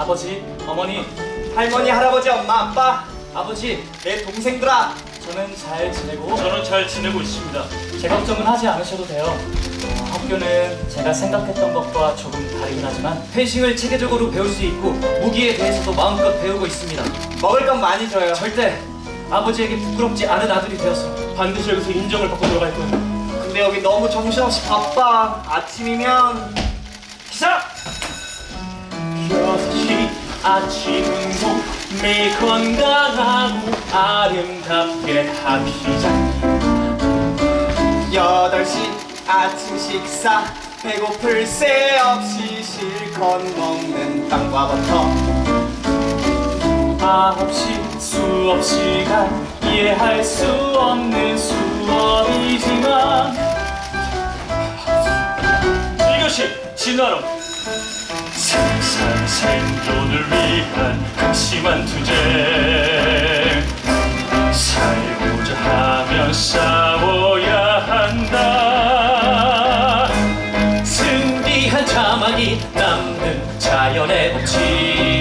아버지, 어머니, 할머니, 할아버지, 엄마, 아빠, 아버지, 내 동생들아. 저는 잘 지내고 저는 잘 지내고 있습니다. 제 걱정은 하지 않으셔도 돼요. 어, 학교는 제가 생각했던 것과 조금 다르긴 하지만 펜싱을 체계적으로 배울 수 있고 무기에 대해서도 마음껏 배우고 있습니다. 먹을 건 많이 줘요. 절대 아버지에게 부끄럽지 않은 아들이 되어서 반드시 여기서 인정을 받고 들어갈 거예요. 근데 여기 너무 정신없이 바빠. 아침이면 아침 운동 매일 건강하고 아름답게 합시다. 8시 아침 식사. 배고플 새 없이 실컷 먹는 빵과 버터. 9시 수업 시간 이해할 수 없는 수업이지만 이것이 진화론 세상 생존을 위한 극심한 투쟁. 살고자 하면 싸워야 한다. 승리한 자만이 남는 자연의 법칙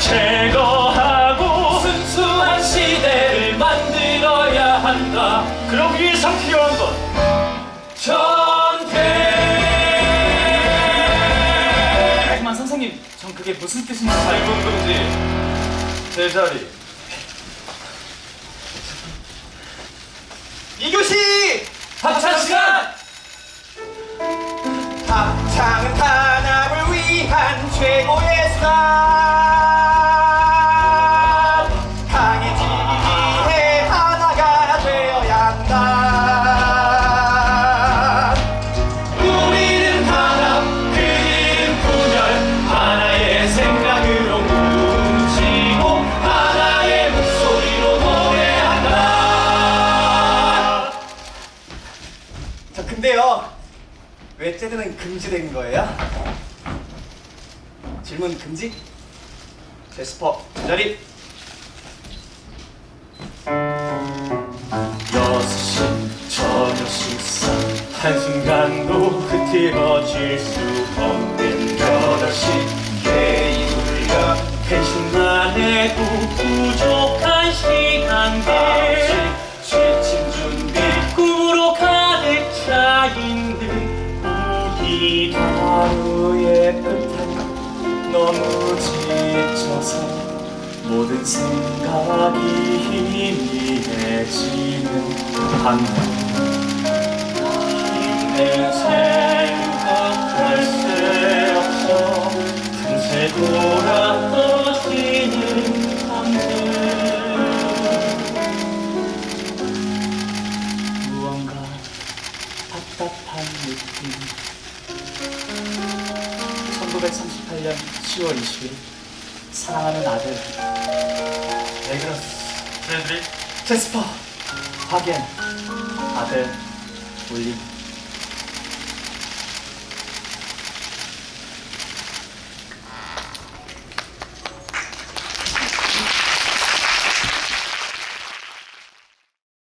제거하고 순수한 시대를 만들어야 한다. 그러기 위해서 필요한 것. 전쟁! 하지만 선생님, 전 그게 무슨 뜻인지 잘 동지. 제자리. 이교시! 합창 시간! 합창은 단합을 위한 최고의 근데요 왜 쟤들은 금지된 거예요? 질문 금지? 제스퍼 제자리 여섯 시 저녁 식사 한순간도 흐트러질 수 없는 여덟 시 개인 훈련 펜싱만 해도 부족한 시간들 차 있는 우리 하루의 끝에 너무 지쳐서 모든 생각이 희미해지는 한편 힘든 생각할 새 없어. 금세 돌아 떠 답답한 느낌. 1938년 10월 20일 사랑하는 아들. 레그러스 쟤들이 제스퍼 확인 아들 올림